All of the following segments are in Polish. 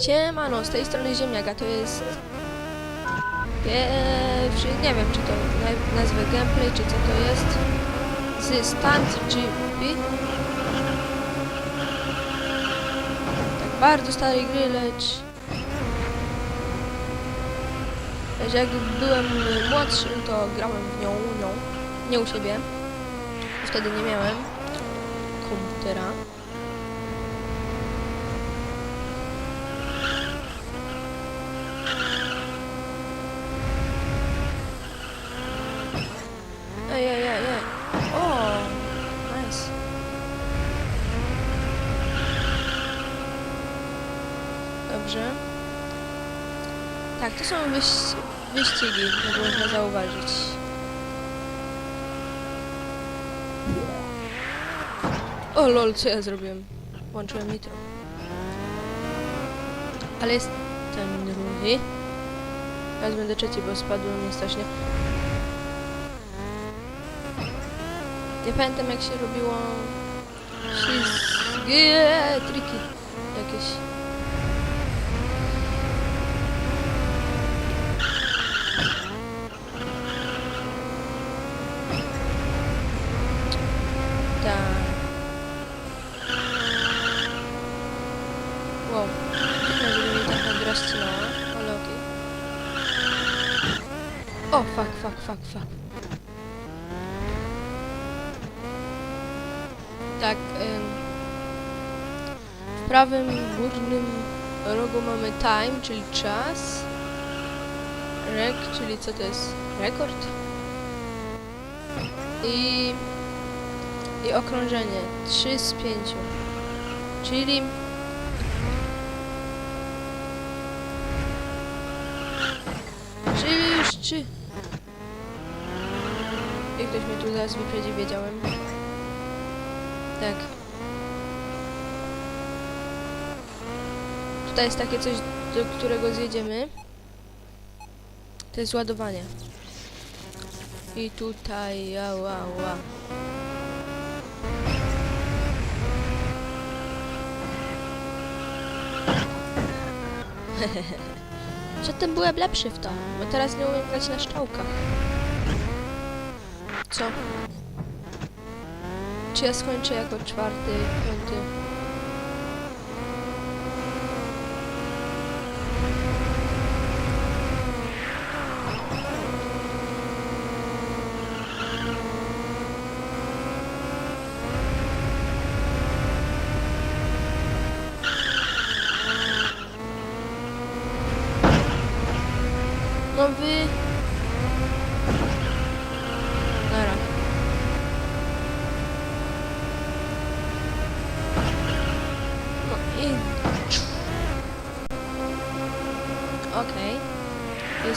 Siemano, z tej strony Ziemniaka, to jest pierwszy, nie wiem czy to na- nazwę gameplay, czy co to jest, z Stand GP. Tak bardzo starej gry, lecz... Lecz jak byłem młodszym, to grałem w nią, nią, nie u siebie. Wtedy nie miałem komputera. Dobrze. Tak, to są wyś wyścigi, można zauważyć. O lol, co ja zrobiłem? Włączyłem nitro. Ale jest ten drugi. Teraz będę trzeci, bo spadło mnie strasznie. Nie pamiętam jak się robiło ślizgi, eee, triki jakieś. Tak. Wow. Dziwne, żeby mi taka gra ścinała, ale okej. O, fuck, fuck, fuck, fuck. Tak, ym, w prawym górnym rogu mamy time, czyli czas. Rek, czyli co to jest? Rekord. I, i okrążenie 3 z 5. Czyli Czyli już 3. I ktoś mnie tu zaraz wyprzedzi, wiedziałem. Tak. Tutaj jest takie coś, do którego zjedziemy. To jest ładowanie. I tutaj, ała, ała. Przedtem byłem lepszy w to, bo teraz nie umiem grać na szczałkach. Co? Czy ja skończę jako czwarty, piąty? No.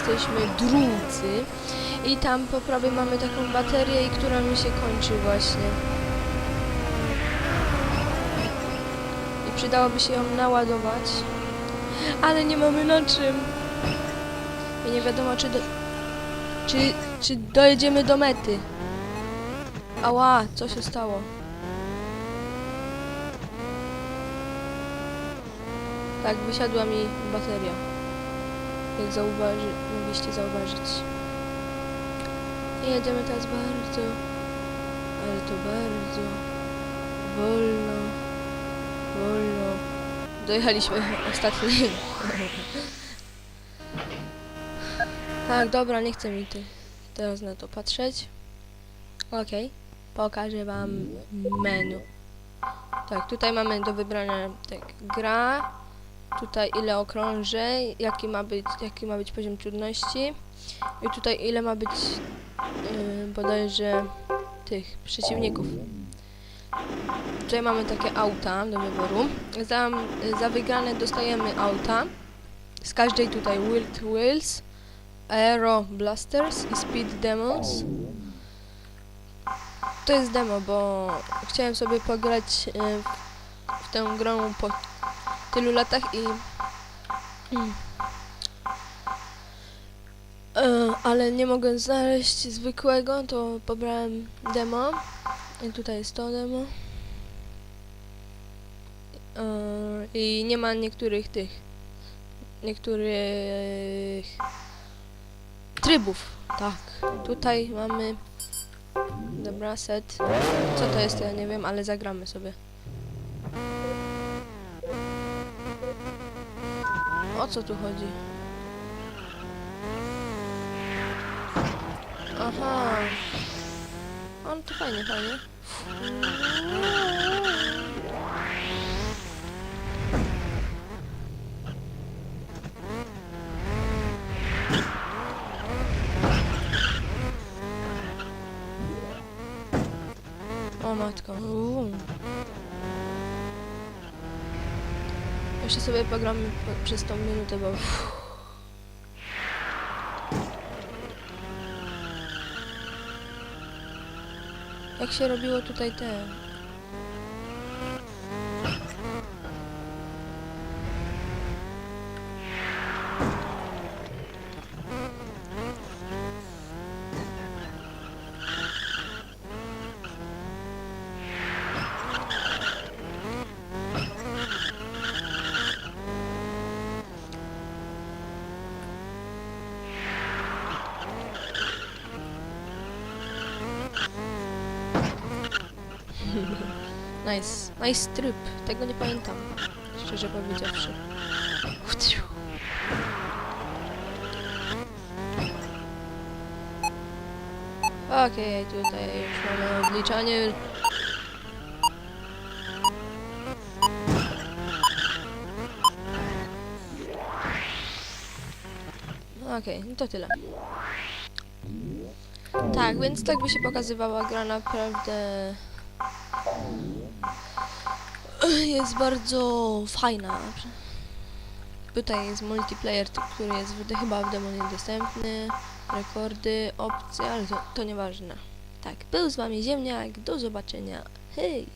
Jesteśmy drudzy. I tam po prawej mamy taką baterię, która mi się kończy właśnie. I przydałoby się ją naładować. Ale nie mamy na czym. I nie wiadomo, czy do... Czy, czy dojedziemy do mety. Ała, co się stało? Tak, wysiadła mi bateria. Jak zauważy, mogliście zauważyć. I jedziemy teraz bardzo, ale to bardzo wolno, wolno. Dojechaliśmy ostatni. tak, dobra, nie chcę mi ty teraz na to patrzeć. Okej, pokażę wam menu. Tak, tutaj mamy do wybrania tak, gra, tutaj ile okrążeń, jaki ma być, jaki ma być poziom trudności i tutaj ile ma być yy, bodajże tych przeciwników. Tutaj mamy takie auta do wyboru. Za, za wygrane dostajemy auta. Z każdej tutaj Wild Wheels, Aero Blasters i Speed Demons. To jest demo, bo chciałem sobie pograć yy, w tę grę po tylu latach i Mm. E, ale nie mogę znaleźć zwykłego, to pobrałem demo. I tutaj jest to demo. E, I nie ma niektórych tych niektórych trybów. Tak, tutaj mamy. Dobra, set. Co to jest, ja nie wiem, ale zagramy sobie. O co tu chodzi? Aha. O, no to fajnie, fajnie. O matko. Uuu. Jeszcze sobie pogramy po, przez tą minutę, bo... Jak się robiło tutaj te... Nice. Nice tryb. Tego nie pamiętam. Szczerze powiedziawszy. Okej, tutaj już mamy odliczanie. Okej, no to tyle. Tak, więc tak by się pokazywała gra naprawdę jest bardzo fajna. Tutaj jest multiplayer, który jest chyba w demo niedostępny. Rekordy, opcje, ale to, to nieważne. Tak, był z wami Ziemniak, do zobaczenia. Hej!